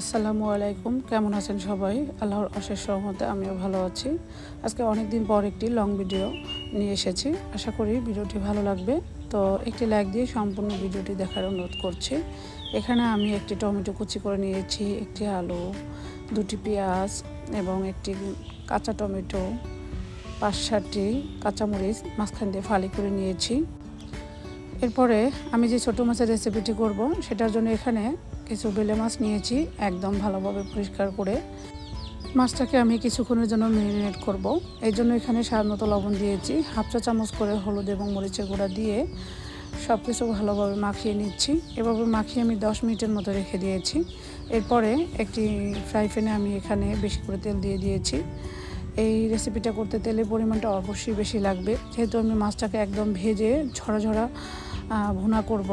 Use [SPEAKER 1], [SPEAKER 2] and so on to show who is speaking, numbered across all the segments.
[SPEAKER 1] আসসালামু আলাইকুম। কেমন আছেন সবাই? আল্লাহর অশেষ সহমতে আমিও ভালো আছি। আজকে অনেক দিন পর একটি লং ভিডিও নিয়ে এসেছি। আশা করি ভিডিওটি ভালো লাগবে। তো একটি লাইক দিয়ে সম্পূর্ণ ভিডিওটি দেখার অনুরোধ করছি। এখানে আমি একটি টমেটো কুচি করে নিয়েছি, একটি আলু, দুটি পেঁয়াজ এবং একটি কাঁচা টমেটো, পাঁচ সাতটি কাঁচামরিচ মাঝখান দিয়ে ফালি করে নিয়েছি। এরপরে আমি যে ছোটো মাছের রেসিপিটি করব, সেটার জন্য এখানে কিছু বেলে মাছ নিয়েছি, একদম ভালোভাবে পরিষ্কার করে। মাছটাকে আমি কিছুক্ষণের জন্য মেরিনেট করব। এই জন্য এখানে স্বাদ মতো লবণ দিয়েছি, হাফ চা চামচ করে হলুদ এবং মরিচের গুঁড়া দিয়ে সব কিছু ভালোভাবে মাখিয়ে নিচ্ছি। এভাবে মাখিয়ে আমি দশ মিনিটের মতো রেখে দিয়েছি। এরপরে একটি ফ্রাই প্যানে আমি এখানে বেশি করে তেল দিয়ে দিয়েছি। এই রেসিপিটা করতে তেলের পরিমাণটা অবশ্যই বেশি লাগবে। যেহেতু আমি মাছটাকে একদম ভেজে ঝরা ঝরা ভুনা করব,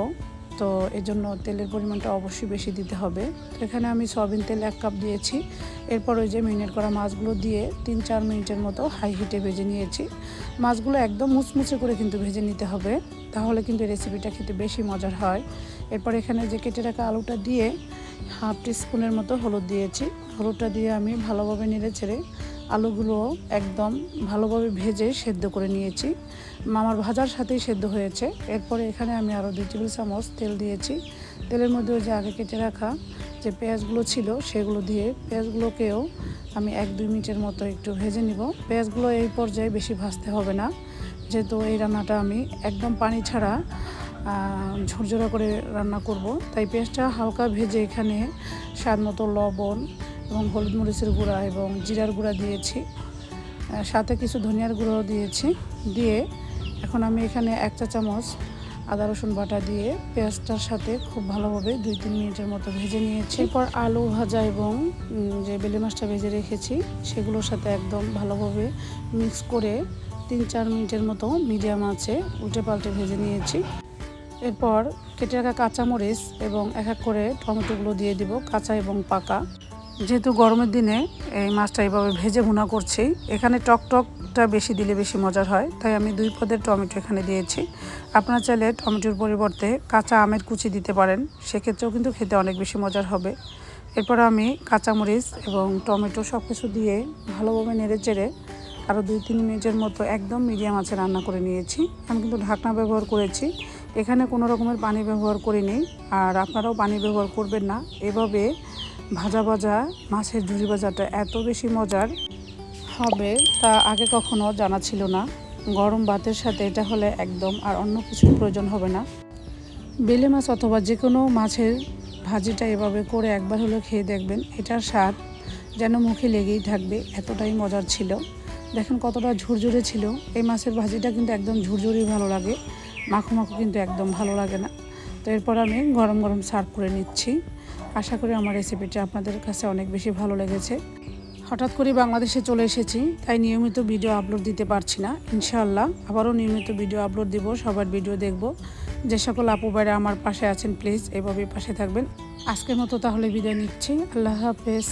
[SPEAKER 1] তো এর জন্য তেলের পরিমাণটা অবশ্যই বেশি দিতে হবে। তো এখানে আমি সয়াবিন তেল এক কাপ দিয়েছি। এরপর ওই যে মেরিনেট করা মাছগুলো দিয়ে তিন চার মিনিটের মতো হাই হিটে ভেজে নিয়েছি। মাছগুলো একদম মুচমুচে করে কিন্তু ভেজে নিতে হবে, তাহলে কিন্তু রেসিপিটা খেতে বেশি মজার হয়। এরপর এখানে যে কেটে রাখা আলুটা দিয়ে হাফ টি স্পুনের মতো হলুদ দিয়েছি। হলুদটা দিয়ে আমি ভালোভাবে নেড়ে ছেড়ে আলুগুলো একদম ভালোভাবে ভেজে সেদ্ধ করে নিয়েছি। আমার ভাজার সাথেই সেদ্ধ হয়েছে। এরপরে এখানে আমি আরও দুই টেবিল চামচ তেল দিয়েছি। তেলের মধ্যে ওই যে আগে কেটে রাখা যে পেঁয়াজগুলো ছিল, সেগুলো দিয়ে পেঁয়াজগুলোকেও আমি এক দুই মিনিটের মতো একটু ভেজে নিব। পেঁয়াজগুলো এই পর্যায়ে বেশি ভাজতে হবে না। যেহেতু এই রান্নাটা আমি একদম পানি ছাড়া ঝরঝরা করে রান্না করব। তাই পেঁয়াজটা হালকা ভেজে এখানে স্বাদ মতো লবণ এবং হলুদ মরিচের গুঁড়া এবং জিরার গুঁড়া দিয়েছি। সাথে কিছু ধনিয়ার গুঁড়ো দিয়েছি। দিয়ে এখন আমি এখানে এক চা চামচ আদা রসুন বাটা দিয়ে পেঁয়াজটার সাথে খুব ভালোভাবে দুই তিন মিনিটের মতো ভেজে নিয়েছি। এরপর আলু ভাজা এবং যে বেলে মাছটা ভেজে রেখেছি, সেগুলোর সাথে একদম ভালোভাবে মিক্স করে তিন চার মিনিটের মতো মিডিয়াম আছে উল্টে পাল্টে ভেজে নিয়েছি। এরপর কেটে রাখা কাঁচামরিচ এবং এক এক করে টমেটোগুলো দিয়ে দিব কাঁচা এবং পাকা। যেহেতু গরমের দিনে এই মাছটা এইভাবে ভেজে ভুনা করছি, এখানে টক টকটা বেশি দিলে বেশি মজার হয়, তাই আমি দুই পদের টমেটো এখানে দিয়েছি। আপনারা চাইলে টমেটোর পরিবর্তে কাঁচা আমের কুচি দিতে পারেন, সেক্ষেত্রেও কিন্তু খেতে অনেক বেশি মজার হবে। এরপর আমি কাঁচামরিচ এবং টমেটো সব কিছু দিয়ে ভালোভাবে নেড়ে চেড়ে আরও দুই তিন মিনিটের মতো একদম মিডিয়াম আছে রান্না করে নিয়েছি। আমি কিন্তু ঢাকনা ব্যবহার করেছি, এখানে কোনো রকমের পানি ব্যবহার করিনি, আর আপনারাও পানি ব্যবহার করবেন না। এভাবে ভাজা ভাজা, মাছের ঝুড়ি ভাজাটা এত বেশি মজার হবে তা আগে কখনো জানা ছিল না। গরম ভাতের সাথে এটা হলে একদম আর অন্য কিছুর প্রয়োজন হবে না। বেলে মাছ অথবা যে কোনো মাছের ভাজিটা এভাবে করে একবার হলেও খেয়ে দেখবেন, এটার স্বাদ যেন মুখে লেগেই থাকবে, এতটাই মজার ছিল। দেখেন কতটা ঝুরঝুরে ছিল। এই মাছের ভাজিটা কিন্তু একদম ঝুরঝুরেই ভালো লাগে। মাখো মাখো কিন্তু একদম ভালো লাগে না। তো এরপর আমি গরম গরম সার্ভ করে নিচ্ছি। আশা করি আমার রেসিপিটা আপনাদের কাছে অনেক বেশি ভালো লেগেছে। হঠাৎ করে বাংলাদেশে চলে এসেছি, তাই নিয়মিত ভিডিও আপলোড দিতে পারছি না, ইনশাআল্লাহ। আবারও নিয়মিত ভিডিও আপলোড দিব, সবার ভিডিও দেখব। যে সকল আপু বাইরা আমার পাশে আছেন প্লিজ এভাবেই পাশে থাকবেন। আজকের মতো তাহলে বিদায় নিচ্ছি। আল্লাহ হাফেজ।